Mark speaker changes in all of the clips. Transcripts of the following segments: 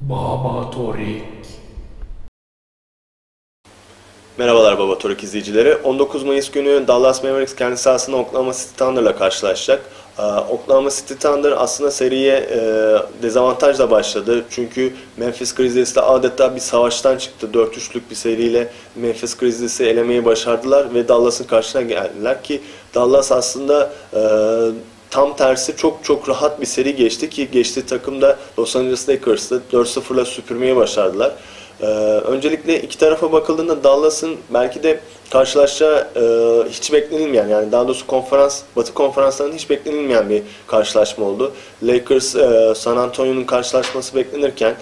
Speaker 1: Baba Torik.
Speaker 2: Merhabalar Baba Torik izleyicileri. 19 Mayıs günü Dallas Mavericks kendi sahasında Oklahoma City Thunder'la karşılaşacak. Ee, Oklahoma City Thunder aslında seriye e, dezavantajla başladı. Çünkü Memphis Grizzlies'le adeta bir savaştan çıktı. 4-3'lük bir seriyle Memphis Grizzlies'i elemeyi başardılar ve Dallas'ın karşısına geldiler ki Dallas aslında e, tam tersi çok çok rahat bir seri geçti ki geçtiği takımda Los Angeles Lakers'ı 4-0'la süpürmeyi başardılar. Ee, öncelikle iki tarafa bakıldığında Dallas'ın belki de karşılaşacağı e, hiç beklenilmeyen yani daha doğrusu konferans Batı konferanslarının hiç beklenilmeyen bir karşılaşma oldu. Lakers e, San Antonio'nun karşılaşması beklenirken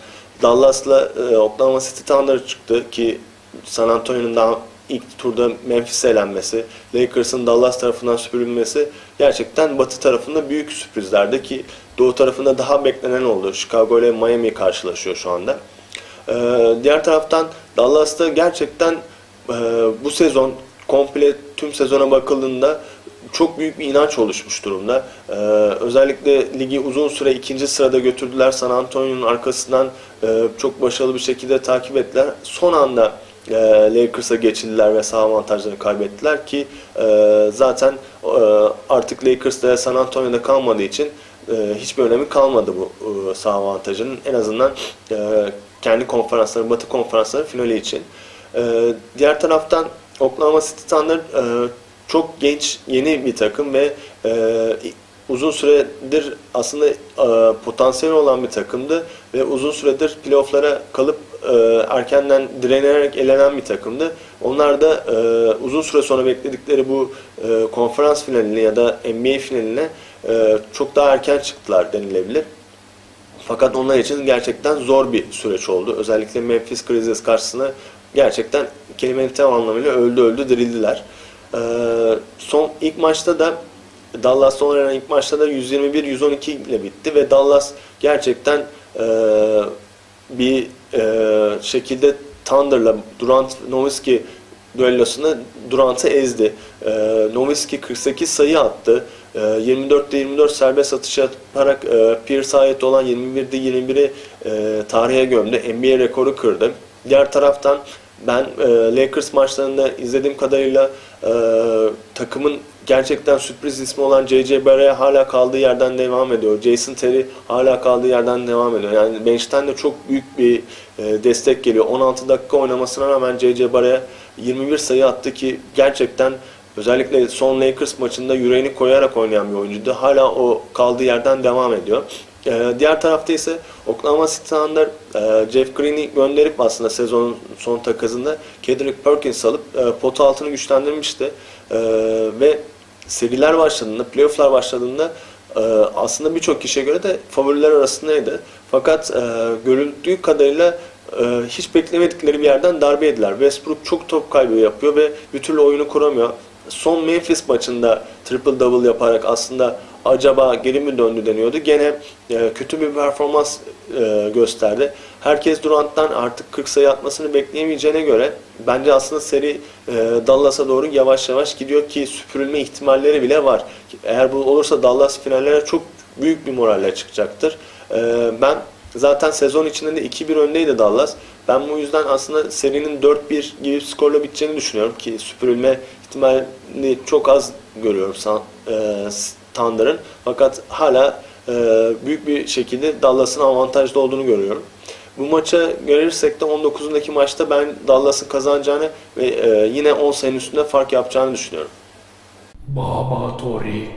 Speaker 2: Dallas'la e, Oklahoma City Thunder çıktı ki San Antonio'nun daha ilk turda Memphis'e elenmesi, Lakers'ın Dallas tarafından süpürülmesi gerçekten Batı tarafında büyük sürprizlerdi ki Doğu tarafında daha beklenen oldu. Chicago ile Miami karşılaşıyor şu anda. Ee, diğer taraftan Dallas'ta gerçekten e, bu sezon komple tüm sezona bakıldığında çok büyük bir inanç oluşmuş durumda. Ee, özellikle ligi uzun süre ikinci sırada götürdüler. San Antonio'nun arkasından e, çok başarılı bir şekilde takip ettiler. Son anda e, Lakers'a geçildiler ve sağ avantajlarını kaybettiler ki e, zaten e, artık Lakers'ta San Antonio'da kalmadığı için e, hiçbir önemi kalmadı bu e, sağ avantajının. En azından e, kendi konferansları, Batı konferansları finali için. E, diğer taraftan Oklahoma City Thunder e, çok genç, yeni bir takım ve e, uzun süredir aslında e, potansiyeli olan bir takımdı ve uzun süredir playofflara kalıp e, erkenden direnerek elenen bir takımdı. Onlar da e, uzun süre sonra bekledikleri bu e, konferans finaline ya da NBA finaline e, çok daha erken çıktılar denilebilir. Fakat onlar için gerçekten zor bir süreç oldu. Özellikle Memphis Grizzlies karşısında gerçekten kelimenin tam anlamıyla öldü öldü dirildiler. E, son ilk maçta da Dallas'ta oynanan ilk maçta da 121-112 ile bitti ve Dallas gerçekten e, bir e, şekilde Thunder'la Durant Nowitzki düellosunda Durant'ı ezdi. E, Nowitzki 48 sayı attı. E, 24'te 24 serbest atış yaparak e, Pierce'a ait olan 21'de 21'i e, tarihe gömdü. NBA rekoru kırdı. Diğer taraftan ben e, Lakers maçlarında izlediğim kadarıyla e, takımın gerçekten sürpriz ismi olan J.J. Barrett hala kaldığı yerden devam ediyor. Jason Terry hala kaldığı yerden devam ediyor. Yani bench'ten de çok büyük bir e, destek geliyor. 16 dakika oynamasına rağmen J.J. Barrett 21 sayı attı ki gerçekten özellikle son Lakers maçında yüreğini koyarak oynayan bir oyuncuydu. Hala o kaldığı yerden devam ediyor. Ee, diğer tarafta ise Oklahoma City Thunder e, Jeff Green'i gönderip aslında sezonun son takasında Kendrick Perkins alıp e, pot altını güçlendirmişti. E, ve seriler başladığında, playofflar başladığında e, aslında birçok kişiye göre de favoriler arasındaydı. Fakat e, görüldüğü kadarıyla e, hiç beklemedikleri bir yerden darbe yediler. Westbrook çok top kaybı yapıyor ve bir türlü oyunu kuramıyor. Son Memphis maçında triple double yaparak aslında acaba geri mi döndü deniyordu. Gene e, kötü bir performans e, gösterdi. Herkes Durant'tan artık 40 sayı atmasını bekleyemeyeceğine göre bence aslında seri e, Dallas'a doğru yavaş yavaş gidiyor ki süpürülme ihtimalleri bile var. Eğer bu olursa Dallas finallere çok büyük bir moralle çıkacaktır. E, ben zaten sezon içinde de 2-1 öndeydi Dallas. Ben bu yüzden aslında serinin 4-1 gibi skorla biteceğini düşünüyorum ki süpürülme ihtimalini çok az görüyorum e, Thunder'ın. Fakat hala e, büyük bir şekilde Dallas'ın avantajlı olduğunu görüyorum. Bu maça görürsek de 19'undaki maçta ben Dallas'ın kazanacağını ve e, yine 10 sayının üstünde fark yapacağını düşünüyorum.
Speaker 1: Baba Torik.